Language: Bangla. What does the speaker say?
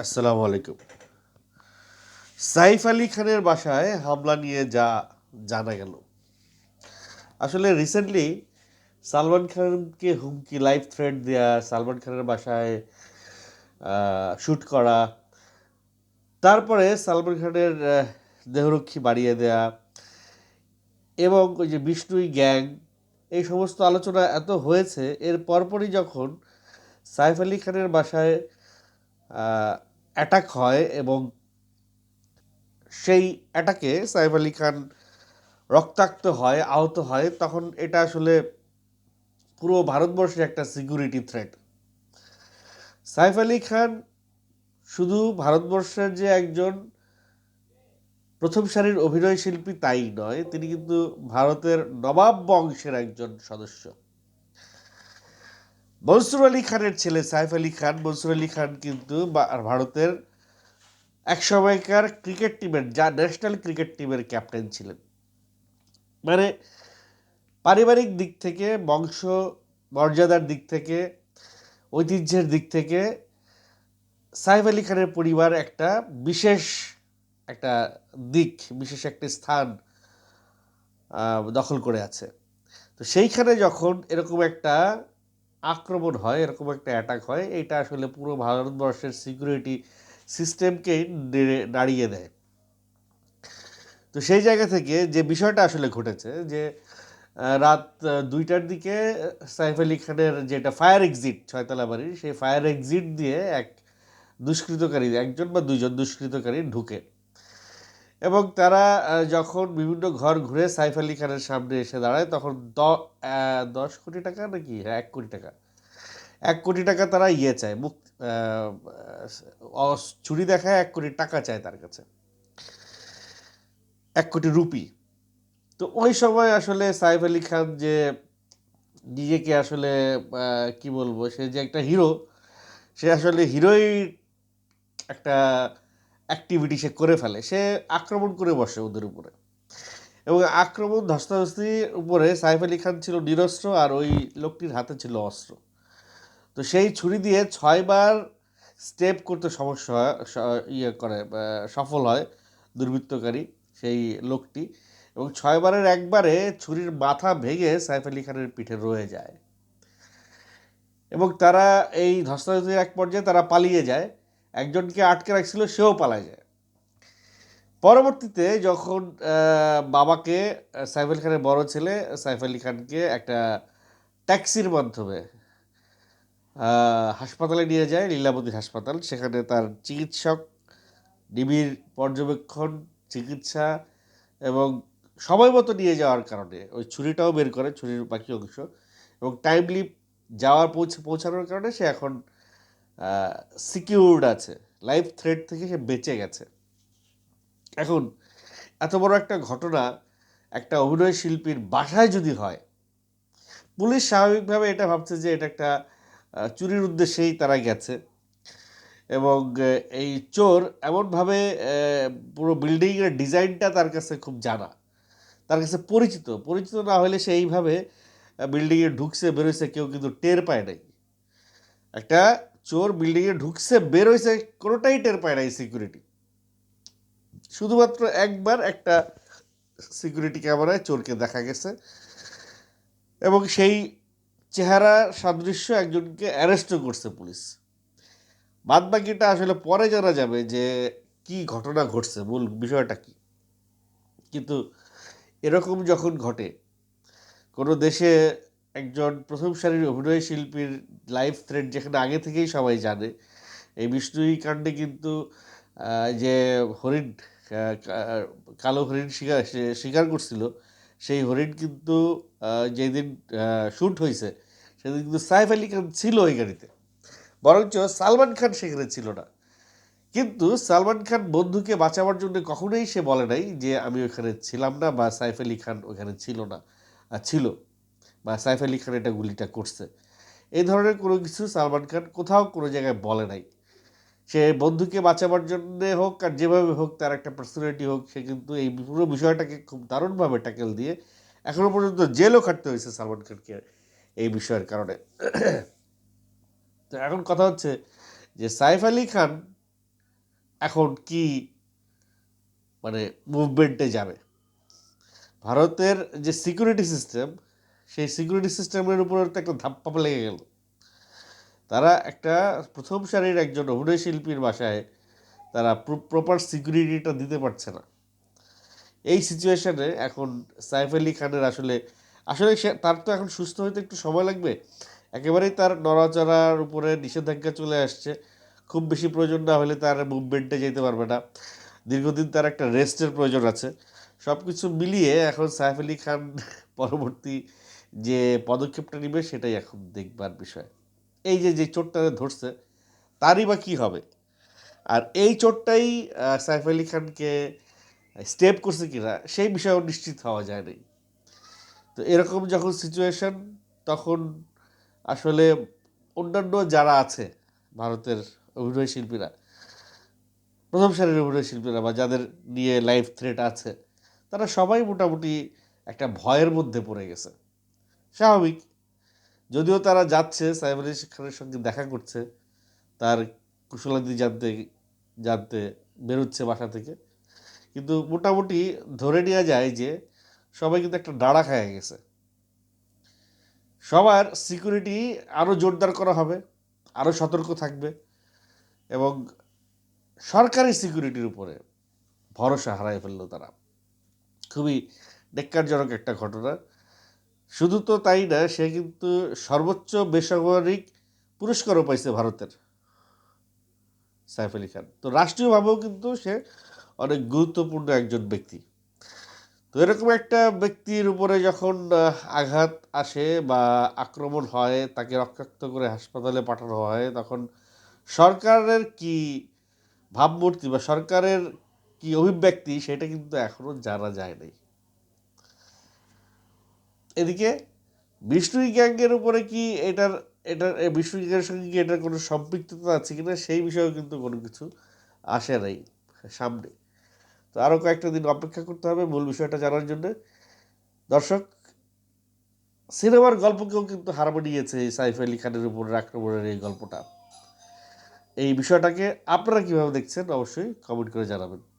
আসসালামু আলাইকুম। সাইফ আলী খানের বাসায় হামলা নিয়ে যা জানা গেল। আসলে রিসেন্টলি সালমান খানকে হুমকি লাইফ থ্রেড দেয়া, সালমান খানের বাসায় শ্যুট করা, তারপরে সালমান খানের দেহরক্ষী বাড়িয়ে দেয়া এবং ওই যে বিষ্ণুই গ্যাং, এই সমস্ত আলোচনা এত হয়েছে, এর পরপরই যখন সাইফ আলী খানের বাসায় অ্যাটাক হয় এবং সেই অ্যাটাকে সাইফ আলী খান রক্তাক্ত হয়, আহত হয়, তখন এটা আসলে পুরো ভারতবর্ষের একটা সিকিউরিটি থ্রেট সাইফ আলী খান শুধু ভারতবর্ষের যে একজন প্রথম সারির অভিনয় শিল্পী তাই নয়, তিনি কিন্তু ভারতের নবাব বংশের একজন সদস্য। মনসুর আলী খানের ছেলে সাইফ আলী খান, মনসুর আলী খান কিন্তু ভারতের এক সময়কার ক্রিকেট টিমের, যা ন্যাশনাল ক্রিকেট টিমের ক্যাপ্টেন ছিলেন। মানে পারিবারিক দিক থেকে, বংশ মর্যাদার দিক থেকে, ঐতিহ্যের দিক থেকে সাইফ আলী খানের পরিবার একটা বিশেষ একটা দিক, বিশেষ একটা স্থান দখল করে আছে। তো সেইখানে যখন এরকম একটা আক্রমণ হয়, এরকম একটা অ্যাটাক হয়, এটা আসলে পুরো ভারতবর্ষের সিকিউরিটি সিস্টেমকেই নেড়ে- নাড়িয়ে দেয়। তো সেই জায়গা থেকে যে বিষয়টা আসলে ঘটেছে যে রাত দুইটার দিকে সাইফ আলী খানের যেটা ফায়ার এক্সিট ছয়তলা বাড়ির সেই ফায়ার এক্সিট দিয়ে এক দুষ্কৃতকারী, একজন বা দুইজন দুষ্কৃতকারী ঢুকে। এবং তারা যখন বিভিন্ন ঘর ঘুরে সাইফ আলী খানের সামনে এসে দাঁড়ায়, তখন দশ কোটি টাকা নাকি? হ্যাঁ এক কোটি টাকা। এক কোটি টাকা তারা ইয়ে চায়, মুখ ছুরি দেখায়, এক কোটি টাকা চায় তার কাছে। এক কোটি রুপি। তো ওই সময় আসলে সাইফ আলী খান যে নিজেকে আসলে কি বলব, সে যে একটা হিরো, সে আসলে হিরোই একটা অ্যাক্টিভিটি সে করে ফেলে, সে আক্রমণ করে বসে ওদের উপরে। এবং আক্রমণ ধস্তাধস্তির উপরে সাইফ আলী খান ছিল নিরস্ত্র আর ওই লোকটির হাতে ছিল অস্ত্র। তো সেই ছুরি দিয়ে ছয়বার স্টেপ করতে সমস্যা হয় ইয়ে করে সফল হয় দুর্বৃত্তকারী সেই লোকটি এবং ছয়বারের একবারে ছুরির মাথা ভেঙে সাইফ আলী খানের পিঠে রয়ে যায়। এবং তারা এই ধস্তাধস্তির এক পর্যায়ে তারা পালিয়ে যায়। একজনকে আটকে রাখছিল, সেও পালায় যায়। পরবর্তীতে যখন বাবাকে সাইফ খানের বড় ছেলে, সাইফ আলী খানকে একটা ট্যাক্সির মাধ্যমে হাসপাতালে নিয়ে যায়, লীলাবতী হাসপাতাল। সেখানে তার চিকিৎসক, নিবিড় পর্যবেক্ষণ, চিকিৎসা এবং সময় মতো নিয়ে যাওয়ার কারণে, ওই ছুরিটাও বের করে, ছুরির বাকি অংশ এবং টাইমলি যাওয়ার পৌঁছে, পৌঁছানোর কারণে সে এখন সিকিউরড আছে। লাইফ থ্রেট থেকে সে বেঁচে গেছে। এখন, এত বড় একটা ঘটনা একটা অভিনয় শিল্পীর বাসায় যদি হয়, পুলিশ স্বাভাবিকভাবে এটা ভাবছে যে এটা একটা চুরির উদ্দেশ্যেই তারা গেছে। এবং এই চোর এমনভাবে পুরো বিল্ডিংয়ের ডিজাইনটা তার কাছে খুব জানা। তার কাছে পরিচিত। পরিচিত না হলে সে এইভাবে বিল্ডিংয়ে ঢুকছে বেরোইছে কেউ কিন্তু টের পায় নাই। একটা চোর বিল্ডিংয়ে ঢুকছে বেরোইছে কোনোটাই টের পায় না এই সিকিউরিটি শুধুমাত্র একবার একটা সিকিউরিটি ক্যামেরায় চোরকে দেখা গেছে এবং সেই চেহারা সাদৃশ্য একজনকে অ্যারেস্টও করছে পুলিশ। বাদ বাকিটা আসলে পরে জানা যাবে যে কি ঘটনা ঘটছে, মূল বিষয়টা কি। কিন্তু এরকম যখন ঘটে, কোনো দেশে একজন প্রথম সারির অভিনয় শিল্পীর লাইফ থ্রেড যেখানে আগে থেকেই সবাই জানে। এই বিষ্ণুই কাণ্ডে কিন্তু যে হরিণ কালো হরিণ শিকার শিকার করছিল, সেই হরিণ কিন্তু যেদিন শ্যুট হয়েছে সেদিন কিন্তু সাইফ আলী খান ছিল ওই গাড়িতে। বরঞ্চ সালমান খান সেখানে ছিল না। কিন্তু সালমান খান বন্ধুকে বাঁচাবার জন্য কখনোই সে বলে নাই যে, আমি ওখানে ছিলাম না বা সাইফ আলী খান ওখানে ছিল না ছিল। বা সাইফ আলী খান এটা গুলিটা করছে। এই ধরনের কোনো কিছু সালমান খান কোথাও কোনো জায়গায় বলে নাই। সে বন্ধুকে বাঁচাবার জন্যে হোক আর যেভাবে হোক তার একটা পার্সোনালিটি হোক, সে কিন্তু এই পুরো বিষয়টাকে খুব দারুণভাবে ট্যাকেল দিয়ে এখনও পর্যন্ত জেলও খাটতে হয়েছে সালমান খানকে এই বিষয়ের কারণে। তো এখন কথা হচ্ছে যে সাইফ আলী খান এখন কি মানে মুভমেন্টে যাবে? ভারতের যে সিকিউরিটি সিস্টেম সেই সিকিউরিটি সিস্টেমের উপর একটা ধাপ্পা লেগে গেল। তারা একটা প্রথম সারির একজন অভিনয় শিল্পীর বাসায় তারা প্রপার সিকিউরিটিটা দিতে পারছে না। এই সিচুয়েশানে এখন সাইফ আলী খানের আসলে আসলে সে, তার তো এখন সুস্থ হইতে একটু সময় লাগবে। একেবারেই তার নড়াচড়ার উপরে নিষেধাজ্ঞা চলে আসছে। খুব বেশি প্রয়োজন না হলে তার মুভমেন্টে যেতে পারবে না। দীর্ঘদিন তার একটা রেস্টের প্রয়োজন আছে। সব কিছু মিলিয়ে এখন সাইফ আলী খান পরবর্তী যে পদক্ষেপটা নেবে সেটাই এখন দেখবার বিষয়। এই যে যে চোটটা ধরছে, তারই বা কী হবে? আর এই চোটটাই সাইফ আলী খানকে স্টেপ করছে কিনা, সেই বিষয়েও নিশ্চিত হওয়া যায় নাই তো এরকম যখন সিচুয়েশন তখন আসলে অন্যান্য যারা আছে ভারতের অভিনয় শিল্পীরা, প্রথম সারির অভিনয় শিল্পীরা বা যাদের নিয়ে লাইফ থ্রেট আছে, তারা সবাই মোটামুটি একটা ভয়ের মধ্যে পড়ে গেছে। স্বাভাবিক। যদিও তারা যাচ্ছে আলী খানের সঙ্গে দেখা করছে, তার কুশলাদি জানতে জানতে বেরোচ্ছে বাসা থেকে। কিন্তু মোটামুটি ধরে নেওয়া যায় যে, সবাই কিন্তু একটা ডাড়া খায় গেছে। সবার সিকিউরিটি আরও জোরদার করা হবে আরও সতর্ক থাকবে এবং সরকারি সিকিউরিটির উপরে ভরসা হারাই ফেলল তারা। খুবই নেককারজনক একটা ঘটনা। শুধু তো তাই না, সে কিন্তু সর্বোচ্চ বেসামরিক পুরস্কারও পাইছে ভারতের, সাইফ আলী খান। তো রাষ্ট্রীয়ভাবেও কিন্তু সে অনেক গুরুত্বপূর্ণ একজন ব্যক্তি। তো এরকম একটা ব্যক্তির উপরে যখন আঘাত আসে বা আক্রমণ হয়, তাকে রক্তাক্ত করে হাসপাতালে পাঠানো হয়, তখন সরকারের কি ভাবমূর্তি বা সরকারের কি অভিব্যক্তি, সেটা কিন্তু এখনও জানা যায় নাই। এদিকে বিষ্ণুই গ্যাংয়ের উপরে কি এটার এটার গ্যাংয়ের সঙ্গে কি এটার কোনো সম্পৃক্ততা আছে কিনা সেই বিষয়েও কিন্তু কোনো কিছু আসে নাই সামনে। তো আরও কয়েকটা দিন অপেক্ষা করতে হবে মূল বিষয়টা জানার জন্য। দর্শক, সিনেমার গল্পকেও কিন্তু হার মানিয়েছে এই সাইফ আলী খানের উপর আক্রমণের এই গল্পটা। এই বিষয়টাকে আপনারা কীভাবে দেখছেন অবশ্যই কমেন্ট করে জানাবেন।